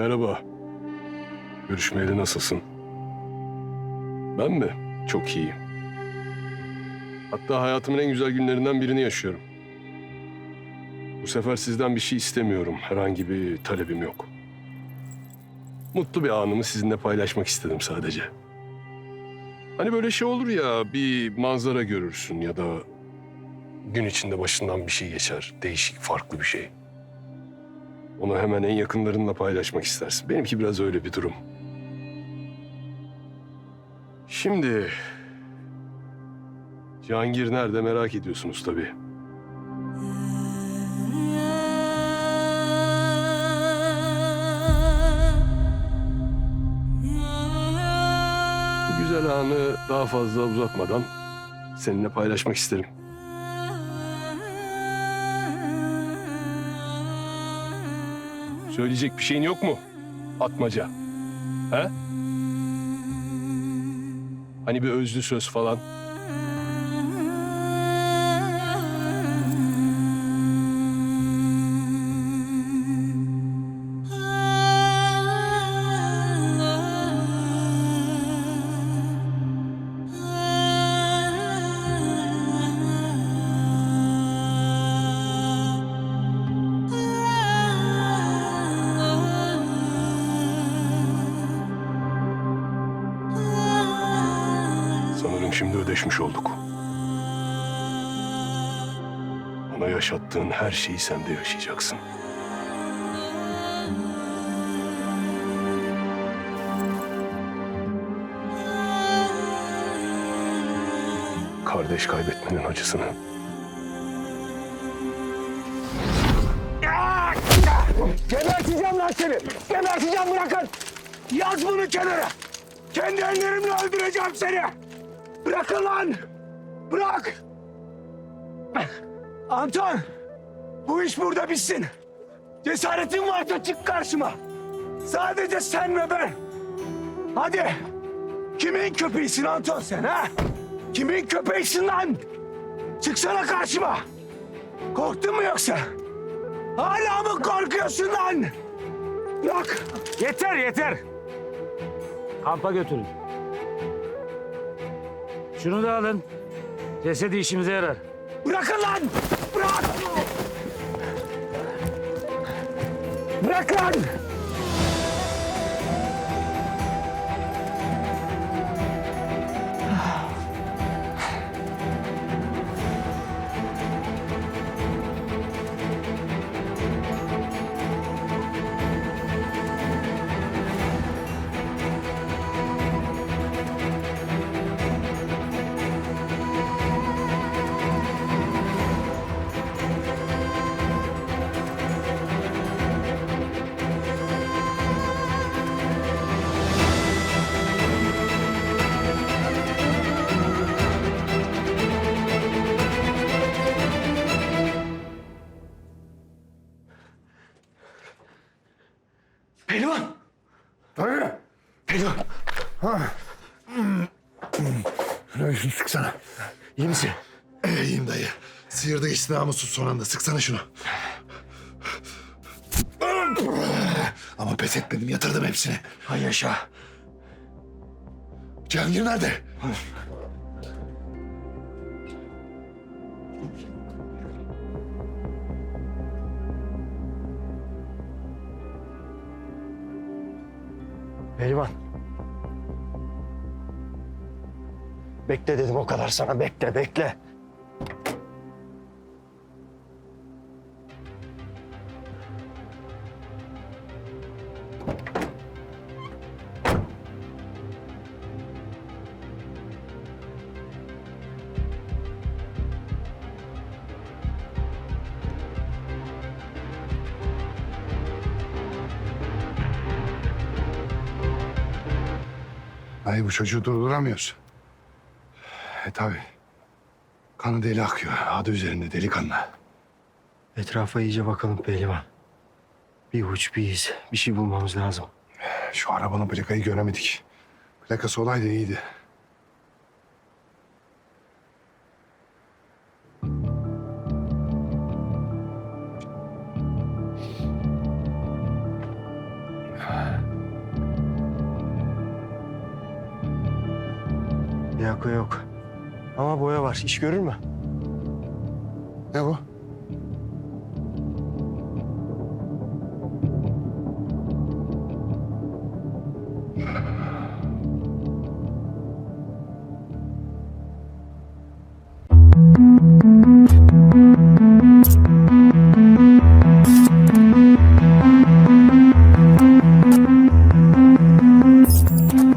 Merhaba. Görüşmeyeli nasılsın? Ben mi? Çok iyiyim. Hatta hayatımın en güzel günlerinden birini yaşıyorum. Bu sefer sizden bir şey istemiyorum. Herhangi bir talebim yok. Mutlu bir anımı sizinle paylaşmak istedim sadece. Hani böyle şey olur ya, bir manzara görürsün ya da gün içinde başından bir şey geçer. Değişik, farklı bir şey. Onu hemen en yakınlarınla paylaşmak istersin. Benimki biraz öyle bir durum. Şimdi... Cihangir nerede merak ediyorsunuz tabii. Bu güzel anı daha fazla uzatmadan seninle paylaşmak isterim. Söyleyecek bir şeyin yok mu? Atmaca. He? Hani bir özlü söz falan. Şimdi ödeşmiş olduk. Ona yaşattığın her şeyi sen de yaşayacaksın. Kardeş kaybetmenin acısını. Geberteceğim lan seni. Geberteceğim bırakın. Yaz bunu kenara. Kendi ellerimle öldüreceğim seni. Bırakın lan. Bırak. Anton. Bu iş burada bitsin. Cesaretin varsa çık karşıma. Sadece sen ve ben. Hadi. Kimin köpeğisin Anton sen ha? Kimin köpeğisin lan? Çıksana karşıma. Korktun mu yoksa? Hala mı korkuyorsun lan? Bırak. Yeter yeter. Kampa götürün. Şunu da alın. Cesedi işimize yarar. Bırakın lan. Bırak. Bırak lan. Pehlivan. Dayı. Pehlivan. Şunu şunu sıksana. iyi misin? İyiyim dayı. Sıyırdı geçti namussuz son anda. Sıksana şunu. Ama pes etmedim. Yatırdım hepsini. Hay yaşa. Cihangir nerede? Pehlivan. Bekle dedim o kadar sana. Bekle, bekle. Dayı bu çocuğu durduramıyoruz. E tabi. Kanı deli akıyor. Adı üzerinde delikanlı. Etrafa iyice bakalım pehlivan. Bir uç bir iz. Bir şey bulmamız lazım. Şu arabanın plakayı göremedik. Plakası olaydı iyiydi. Plaka yok. Ama boya var. İş görür mü? Ne bu?